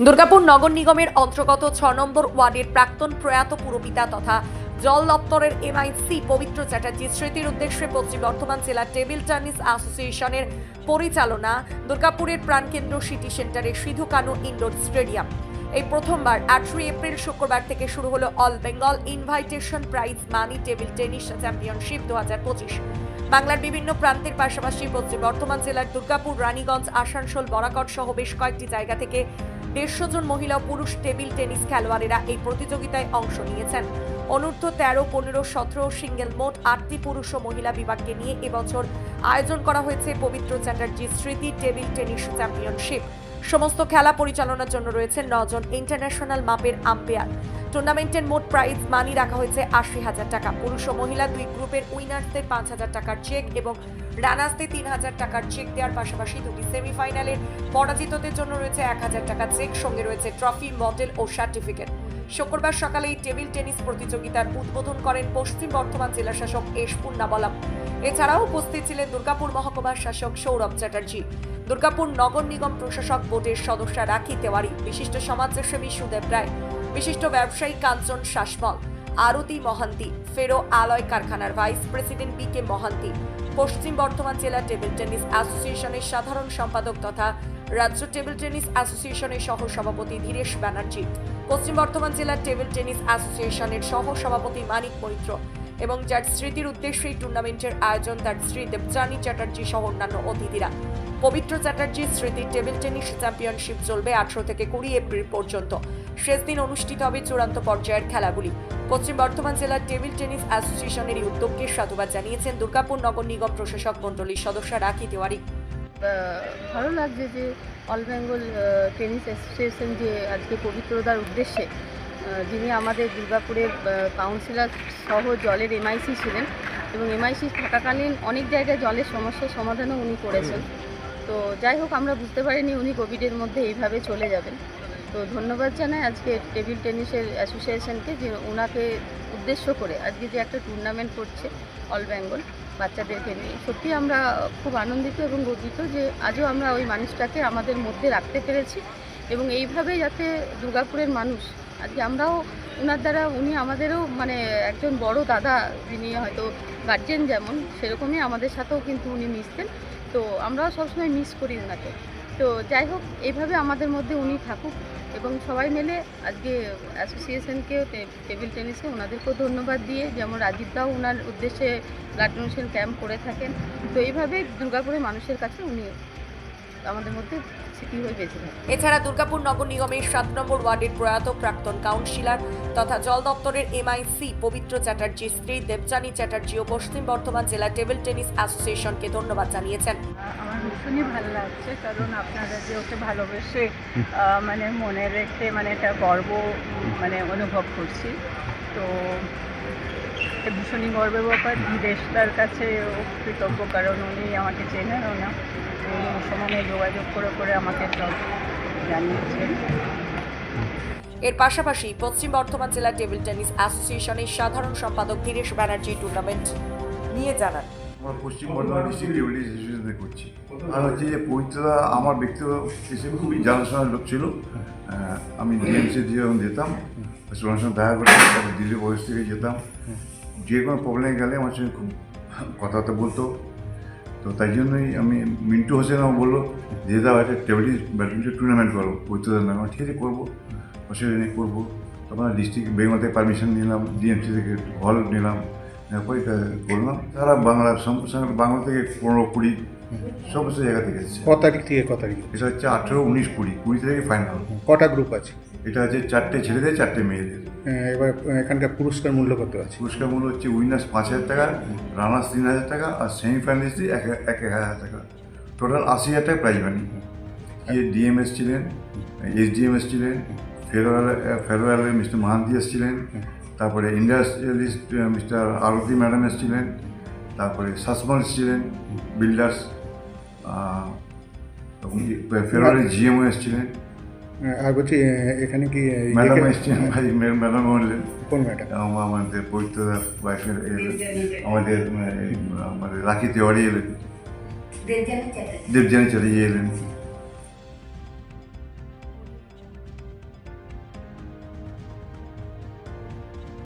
দুর্গাপুর নগর নিগমের অন্তর্গত ছ নম্বর ওয়ার্ডের প্রাক্তন প্রয়াত পুরপিতা তথা জল দপ্তরের এমআইসি পবিত্র চ্যাটার্জি স্মৃতির উদ্দেশ্যে পশ্চিম বর্ধমান জেলা টেবিল টেনিস অ্যাসোসিয়েশনের পরিচালনা দুর্গাপুরের প্রাণকেন্দ্র সিটি সেন্টারের সিধু কানু ইনডোর স্টেডিয়াম। এই প্রথমবার আঠেরোই এপ্রিল শুক্রবার থেকে শুরু হলো all Bengal invitation prize money table tennis championship দু হাজার পঁচিশ। বাংলার বিভিন্ন প্রান্তের পাশাপাশি পশ্চিম বর্ধমান জেলার দুর্গাপুর, রানীগঞ্জ, আসানসোল বরাকট সহ বেশ কয়েকটি জায়গা থেকে দেড়শো জন মহিলা পুরুষ টেবিল টেনিস খেলোয়াড়েরা এই প্রতিযোগিতায় অংশ নিয়েছেন। অনূর্ধ্ব তেরো, পনেরো, সতেরো, সিঙ্গেল মোট আটটি পুরুষ ও মহিলা বিভাগকে নিয়ে এবছর আয়োজন করা হয়েছে পবিত্র চ্যাটার্জি স্মৃতি টেবিল টেনিস চ্যাম্পিয়নশিপ। সমস্ত খেলা পরিচালনার জন্য রয়েছে নজন ইন্টারন্যাশনাল মাপের আম্পেয়ার টুর্নামেন্টের মোট প্রাইজ মানি রাখা হয়েছে আশি হাজার টাকা। পুরুষ ও মহিলা দুই গ্রুপের উইনার্সদের পাঁচ হাজার টাকার চেক এবং রানার্সদের তিন হাজার টাকার চেক দেওয়ার পাশাপাশি দুটি সেমিফাইনালের পরাজিতদের জন্য রয়েছে এক হাজার টাকা চেক সঙ্গে রয়েছে ট্রফি মডেল ও সার্টিফিকেট শুক্রবার সকালে এই টেবিল টেনিস প্রতিযোগিতার উদ্বোধন করেন পশ্চিম বর্ধমান জেলা শাসক এস পুন্নাবলম এছাড়াও উপস্থিত ছিলেন দুর্গাপুর মহকুমার শাসক সৌরভ চ্যাটার্জি। দুর্গাপুর নগর নিগম প্রশাসক বোর্ডের সদস্য রাখি তেওয়ারি, বিশিষ্ট সমাজসেবী সুদেব রায়, বিশিষ্ট ব্যবসায়ী কাঞ্চন শাসমল, আরতি মহান্তি, ফেরো আলয় কারখানার vice president B K Mohanty, Paschim Bardhaman জেলা টেবিল টেনিস অ্যাসোসিয়েশনের সাধারণ সম্পাদক তথা রাজ্য টেবিল টেনিস অ্যাসোসিয়েশনের সহ সভাপতি ধীরেশ ব্যানার্জি, পশ্চিম বর্ধমান জেলা টেবিল টেনিস অ্যাসোসিয়েশনের সহ সভাপতি মানিক মৈত্র এবং যার স্মৃতির উদ্দেশ্যে এই টুর্নামেন্টের আয়োজন তার শ্রী দেবজানী চ্যাটার্জি সহ অন্যান্য অতিথিরা। পবিত্র চ্যাটার্জির স্মৃতি টেবিল টেনিস চ্যাম্পিয়নশিপ চলবে আঠারো থেকে কুড়ি এপ্রিল পর্যন্ত। শেষ দিন অনুষ্ঠিত হবে চূড়ান্ত পর্যায়ের খেলাগুলি। পশ্চিম বর্ধমান জেলার টেবিল টেনিস অ্যাসোসিয়েশনের এই উদ্যোগকে সাধুবাদ জানিয়েছেন দুর্গাপুর নগর নিগম প্রশাসক মণ্ডলীর সদস্য রাখি তেওয়ারি। ভালো লাগছে যে অল বেঙ্গল টেনিস অ্যাসোসিয়েশন যে আজকে পবিত্রতার উদ্দেশ্যে যিনি আমাদের দুর্গাপুরের কাউন্সিলর সহ জলের এমআইসি ছিলেন এবং এমআইসি থাকাকালীন অনেক জায়গায় জলের সমস্যার সমাধানও উনি করেছেন। তো যাই হোক, আমরা বুঝতে পারিনি উনি কোভিডের মধ্যে এইভাবে চলে যাবেন। তো ধন্যবাদ জানাই আজকে টেবিল টেনিসের অ্যাসোসিয়েশনকে যে ওনাকে উদ্দেশ্য করে আজকে যে একটা টুর্নামেন্ট করছে অল বেঙ্গল বাচ্চাদেরকে নিয়ে। সত্যি আমরা খুব আনন্দিত এবং গর্বিত যে আজও আমরা ওই মানুষটাকে আমাদের মধ্যে রাখতে পেরেছি এবং এইভাবে যাতে দুর্গাপুরের মানুষ, আজকে আমরাও ওনার দ্বারা উনি আমাদেরও মানে একজন বড় দাদা, যিনি হয়তো গার্জেন যেমন, সেরকমই আমাদের সাথেও কিন্তু উনি মিশতেন। তো আমরাও সবসময় মিস করি ওনাকে তো যাই হোক, এইভাবে আমাদের মধ্যে উনি থাকুক। এবং সবাই মিলে আজকে অ্যাসোসিয়েশনকে টেবিল টেনিসে ওনাদেরকেও ধন্যবাদ দিয়ে যেমন রাজীব দাও ওনার উদ্দেশ্যে ব্লাড ডোনেশন ক্যাম্প করে থাকেন, তো এইভাবে দুর্গাপুরের মানুষের কাছে উনি আমাদের মধ্যে স্মৃতি হয়ে বেঁচে থাকেন এছাড়া দুর্গাপুর নগর নিগমের সাত নম্বর ওয়ার্ডের প্রয়াত প্রাক্তন কাউন্সিলর তথা জল দপ্তরের এমআইসি পবিত্র চ্যাটার্জি স্ত্রী দেবজানী চ্যাটার্জি ও পশ্চিম বর্ধমান জেলা টেবিল টেনিস অ্যাসোসিয়েশনকে ধন্যবাদ জানিয়েছেন। আমার ভীষণই ভালো লাগছে কারণ আপনারা যে ওকে ভালোবেসে মানে মনে রেখে মানে একটা গর্ব মানে অনুভব করছি। তো ভীষণই গর্বের ব্যাপার ধীরেশদার কাছে কৃতজ্ঞ কারণ উনি আমাকে চেনেনও না। উনি সমানে যোগাযোগ করে করে আমাকে সব জানিয়েছেন। এর পাশাপাশি পশ্চিম বর্ধমান জেলা টেবিল টেনিস অ্যাসোসিয়েশনের সাধারণ সম্পাদক ধীরেশ ব্যানার্জি টুর্নামেন্ট নিয়ে জানান। আমরা পশ্চিম বর্ধমান ডিস্ট্রিক্ট লেভেল অ্যাসোসিয়েশনে করছি। আর হচ্ছে যে পবিত্রতা আমার ব্যক্তিগত হিসেবে খুবই জানাশোনার লোক ছিল। আমি ডিএমসি দিয়ে যখন যেতাম ওনার সঙ্গে দেখা করতাম তারপর দিল্লি বয়স থেকে যেতাম। যে কোনো প্রবলেমে গেলে আমার সঙ্গে খুব কথাবার্তা বলতো। তো তাই জন্যই আমি মিন্টু হোসেন আমাকে বলল যে দাও একটা টেবিল ব্যাডমিন্টন টুর্নামেন্ট করো পবিত্রতার নামে ঠিক আছে করব। অসুবিধা নেই করব। তখন ডিস্ট্রিক্ট বেঙ্গল থেকে পারমিশন নিলাম ডিএমসি থেকে হল নিলাম তারপরে করলাম। তারা বাংলা বাংলা থেকে পনেরো কুড়ি সমস্ত জায়গা থেকে এসেছে। ক তারিখ থেকে ক তারিখ? এটা হচ্ছে আঠেরো উনিশ কুড়ি কুড়ি থেকে ফাইনাল কটা গ্রুপ আছে? এটা হচ্ছে চারটে ছেলেদের চারটে মেয়েদের। এবার এখানকার পুরস্কার মূল্য কত আছে? পুরস্কার মূল্য হচ্ছে উইনার্স পাঁচ হাজার টাকা রানার্স তিন হাজার টাকা আর সেমিফাইনালিস্ট এক এক এক হাজার টাকা। টোটাল আশি হাজার টাকা প্রাইজ মানি। যে ডিএম এসছিলেন এসডিএম এসছিলেন ফেরোয়াল ফেরোয়ালের মিস্টার মাহান্তি এসছিলেন তারপরে ইন্ডাস্ট্রিয়ালিস্ট মিস্টার আরতি ম্যাডাম এসছিলেন তারপরে সাসমল এসছিলেন বিল্ডার্স ফেরোয়ালের জিএমও এসছিলেন আর বলছি এখানে কি ম্যাডাম এসছেন ভাই ম্যাডাম বললেন কোন ম্যাডাম? আমাদের পবিত্র ওয়াইফের আমাদের আমাদের রাখি তেওয়ারি এলেন। দেবজানি চ্যাটার্জি এলেন।